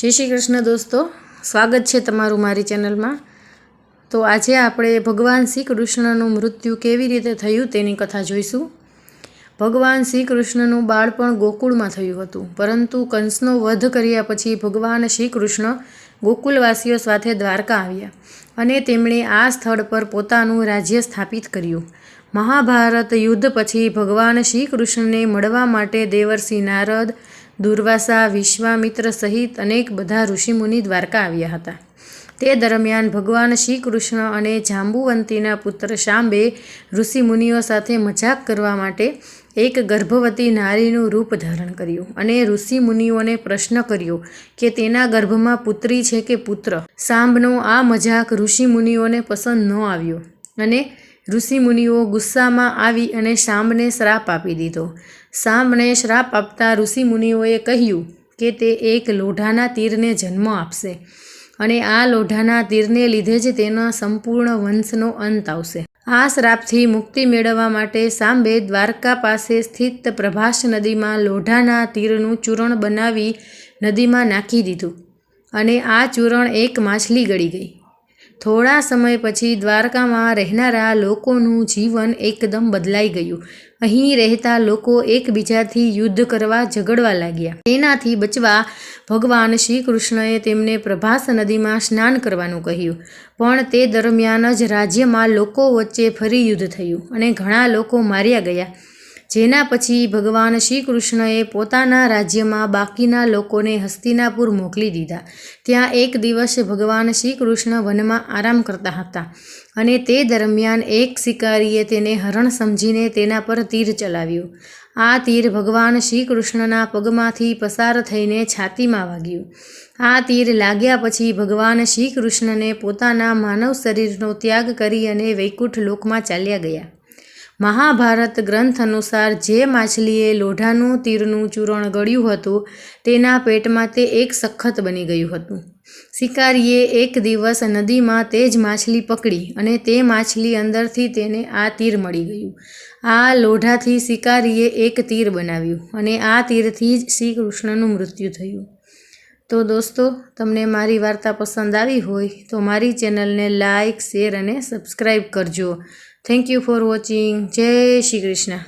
જય શ્રી કૃષ્ણ દોસ્તો. સ્વાગત છે તમારું મારી ચેનલમાં. તો આજે આપણે ભગવાન શ્રી કૃષ્ણનું મૃત્યુ કેવી રીતે થયું તેની કથા જોઈશું. ભગવાન શ્રી કૃષ્ણનું બાળપણ ગોકુળમાં થયું હતું, પરંતુ કંસનો વધ કર્યા પછી ભગવાન શ્રી કૃષ્ણ ગોકુલવાસીઓ સાથે દ્વારકા આવ્યા અને તેમણે આ સ્થળ પર પોતાનું રાજ્ય સ્થાપિત કર્યું. મહાભારત યુદ્ધ પછી ભગવાન શ્રી કૃષ્ણને મળવા માટે દેવર્ષિ નારદ દુર્વાસા, વિશ્વામિત્ર સહિત અનેક બધા ઋષિમુનિ દ્વારકા આવ્યા હતા. તે દરમિયાન ભગવાન શ્રી કૃષ્ણ અને જાંબુવંતીના પુત્ર શાંબે ઋષિમુનિઓ સાથે મજાક કરવા માટે એક ગર્ભવતી નારીનું રૂપ ધારણ કર્યું અને ઋષિમુનિઓને પ્રશ્ન કર્યો કે તેના ગર્ભમાં પુત્રી છે કે પુત્ર? સાંભનો આ મજાક ઋષિમુનિઓને પસંદ ન આવ્યો. અને ઋષિમુનિઓ ગુસ્સામાં આવી અને શાંબને શ્રાપ આપી દીધો. શાંબને શ્રાપ આપતા ઋષિમુનિઓએ કહ્યું કે તે એક લોઢાના તીરને જન્મ આપશે અને આ લોઢાના તીરને લીધે જ તેના સંપૂર્ણ વંશનો અંત આવશે. આ શ્રાપથી મુક્તિ મેળવવા માટે સાંબે દ્વારકા પાસે સ્થિત પ્રભાસ નદીમાં લોઢાના તીરનું ચૂરણ બનાવી નદીમાં નાખી દીધું અને આ ચૂરણ એક માછલી ગળી ગઈ. થોડા સમય પછી દ્વારકામાં રહેનારા લોકોનું જીવન એકદમ બદલાઈ ગયું. અહીં રહેતા લોકો એકબીજાથી યુદ્ધ કરવા ઝઘડવા લાગ્યા. તેનાથી બચવા ભગવાન શ્રી કૃષ્ણએ તેમને પ્રભાસ નદીમાં સ્નાન કરવાનું કહ્યું. પણ તે દરમિયાન જ રાજ્યમાં લોકો વચ્ચે ફરી યુદ્ધ થયું અને ઘણા લોકો માર્યા ગયા. જેના પછી ભગવાન શ્રી કૃષ્ણએ પોતાના રાજ્યમાં બાકીના લોકોને હસ્તિનાપુર મોકલી દીધા. ત્યાં એક દિવસ ભગવાન શ્રી કૃષ્ણ વનમાં આરામ કરતા હતા અને તે દરમિયાન એક શિકારીએ તેને હરણ સમજીને તેના પર તીર ચલાવ્યું. આ તીર ભગવાન શ્રી કૃષ્ણના પગમાંથી પસાર થઈને છાતીમાં વાગ્યું. આ તીર લાગ્યા પછી ભગવાન શ્રી કૃષ્ણને પોતાના માનવ શરીરનો ત્યાગ કરી અને વૈકુંઠ લોકમાં ચાલ્યા ગયા. મહાભારત ગ્રંથ અનુસાર જે માછલીએ લોઢાનું, તીરનું ચૂરણ ગળ્યું હતું, તેના પેટમાં તે એક સખત બની ગયું હતું. શિકારીએ એક દિવસ નદીમાં તે જ માછલી પકડી અને તે માછલી અંદરથી તેને આ તીર મળી ગયું. આ લોઢાથી શિકારીએ એક તીર બનાવ્યું અને આ તીરથી જ શ્રી કૃષ્ણનું મૃત્યુ થયું. તો દોસ્તો, તમને મારી વાર્તા પસંદ આવી હોય તો મારી ચેનલને લાઇક શેર અને સબસ્ક્રાઈબ કરજો. થેન્ક યુ ફોર વોચિંગ જય શ્રી કૃષ્ણ.